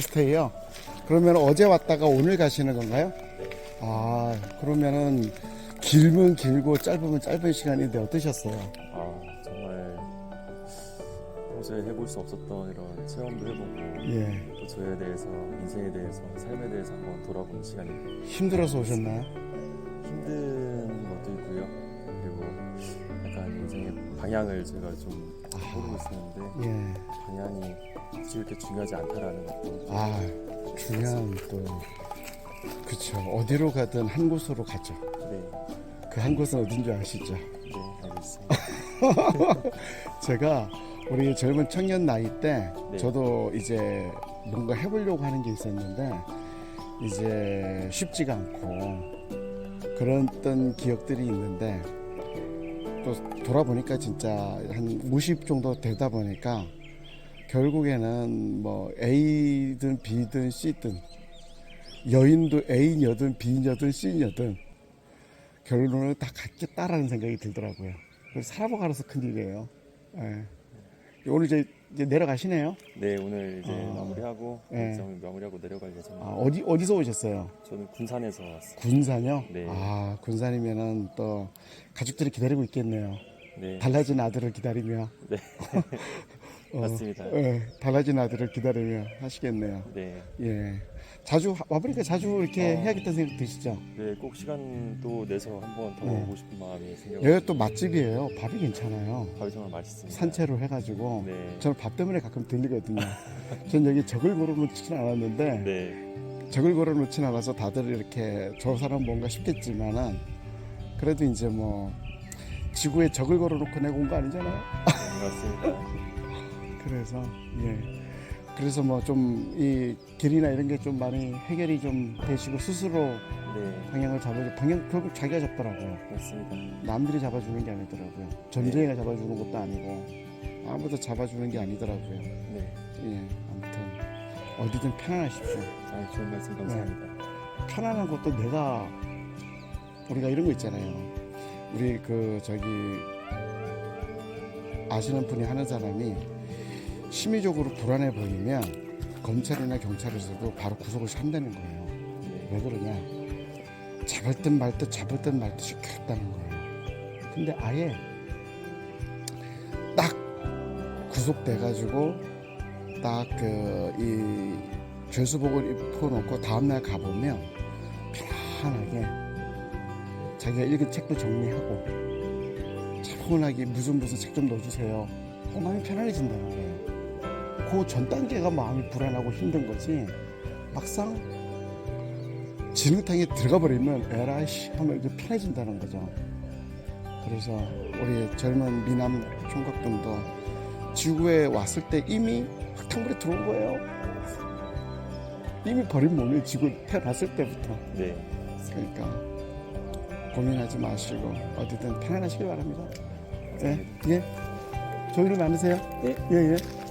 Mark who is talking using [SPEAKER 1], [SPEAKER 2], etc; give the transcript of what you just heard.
[SPEAKER 1] 스테이요. 그러면 어제 왔다가 오늘 가시는 건가요? 아, 그러면은 길면 길고 짧으면 짧은 시간인데 어떠셨어요?
[SPEAKER 2] 아 정말 평소에 해볼 수 없었던 이런 체험도 해보고
[SPEAKER 1] 예.
[SPEAKER 2] 또 저에 대해서 인생에 대해서 삶에 대해서 한번 돌아보는 시간이
[SPEAKER 1] 힘들어서 오셨나요?
[SPEAKER 2] 힘든 것도 있고요 그리고 약간 인생의 방향을 제가 좀 모르고 있었는데
[SPEAKER 1] 예.
[SPEAKER 2] 방향이 굳이 그렇게 중요하지 않다라는 것도
[SPEAKER 1] 아, 중요한 또 그쵸. 어디로 가든 한 곳으로 가죠.
[SPEAKER 2] 네,
[SPEAKER 1] 그 한 곳은 어딘지 아시죠?
[SPEAKER 2] 네 알고 있습니다
[SPEAKER 1] 제가 우리 젊은 청년 나이 때
[SPEAKER 2] 네.
[SPEAKER 1] 저도 이제 뭔가 해보려고 하는 게 있었는데 이제 쉽지가 않고 그랬던 기억들이 있는데 또 돌아보니까 진짜 한 50 정도 되다 보니까 결국에는 뭐 A든 B든 C든 여인도 A녀든 B녀든 C녀든 결론은 다 같겠다라는 생각이 들더라고요. 그래서 살아보가라서 큰일이에요. 예. 오늘 이제, 이제 내려가시네요.
[SPEAKER 2] 네 오늘 이제
[SPEAKER 1] 아.
[SPEAKER 2] 마무리하고
[SPEAKER 1] 네.
[SPEAKER 2] 일정을 마무리하고 내려갈 예정입니다
[SPEAKER 1] 아, 어디 어디서 오셨어요?
[SPEAKER 2] 저는 군산에서 왔어요
[SPEAKER 1] 군산요?
[SPEAKER 2] 네.
[SPEAKER 1] 아 군산이면은 또 가족들이 기다리고 있겠네요.
[SPEAKER 2] 네
[SPEAKER 1] 달라진 아들을 기다리며.
[SPEAKER 2] 네.
[SPEAKER 1] 어,
[SPEAKER 2] 맞습니다.
[SPEAKER 1] 예, 달라진 아들을 기다리며 하시겠네요.
[SPEAKER 2] 네.
[SPEAKER 1] 예. 자주 와보니까 자주 이렇게
[SPEAKER 2] 어.
[SPEAKER 1] 해야겠다는 생각 드시죠?
[SPEAKER 2] 네, 꼭 시간도 내서 한번 더
[SPEAKER 1] 네.
[SPEAKER 2] 오고 싶은 마음이 생겨.
[SPEAKER 1] 여기가 또 맛집이에요. 밥이 괜찮아요.
[SPEAKER 2] 밥이 정말 맛있습니다.
[SPEAKER 1] 산채로 해가지고
[SPEAKER 2] 네.
[SPEAKER 1] 저는 밥 때문에 가끔 들리거든요. 전 여기 적을 걸어놓지는 않았는데
[SPEAKER 2] 네.
[SPEAKER 1] 적을 걸어놓진 않아서 다들 이렇게 저 사람 뭔가 싶겠지만은 그래도 이제 뭐 지구에 적을 걸어놓고 내가 온 거 아니잖아요.
[SPEAKER 2] 네, 맞습니다.
[SPEAKER 1] 그래서 예. 그래서 뭐 좀 이 길이나 이런 게 좀 많이 해결이 좀 되시고 스스로
[SPEAKER 2] 네,
[SPEAKER 1] 방향을 잡아주 방향 결국 자기가 잡더라고요.
[SPEAKER 2] 맞습니다.
[SPEAKER 1] 남들이 잡아주는 게 아니더라고요. 전쟁이가 잡아주는 것도 아니고 아무도 잡아주는 게 아니더라고요.
[SPEAKER 2] 네,
[SPEAKER 1] 예. 아무튼 어디든 편안하십시오.
[SPEAKER 2] 아, 좋은 말씀 감사합니다.
[SPEAKER 1] 편안한 것도 내가 우리가 이런 거 있잖아요. 우리 그 저기 아시는 분이 하는 사람이 심리적으로 불안해 보이면 검찰이나 경찰에서도 바로 구속을 한다는 거예요.
[SPEAKER 2] 네,
[SPEAKER 1] 왜 그러냐? 잡을 듯 말듯 잡을 듯 말듯 시켰다는 거예요. 근데 아예 딱 구속돼 가지고 딱 그 이 죄수복을 입혀놓고 다음날 가보면 편안하게 자기가 읽은 책도 정리하고 차분하게 무슨 무슨 책 좀 넣어주세요. 그 마음이 편안해진다는 거예요. 그 전 단계가 마음이 불안하고 힘든 거지 막상 진흙탕에 들어가 버리면 에라이씨 하면 이제 편해진다는 거죠. 그래서 우리 젊은 미남 총각분도 지구에 왔을 때 이미 흙탕물에 들어온 거예요. 이미 버린 몸이 지구 태어났을 때부터.
[SPEAKER 2] 네,
[SPEAKER 1] 그러니까 고민하지 마시고 어디든 편안하시길 바랍니다. 예, 예. 좋은 일 많으세요.
[SPEAKER 2] 네.
[SPEAKER 1] 예, 예.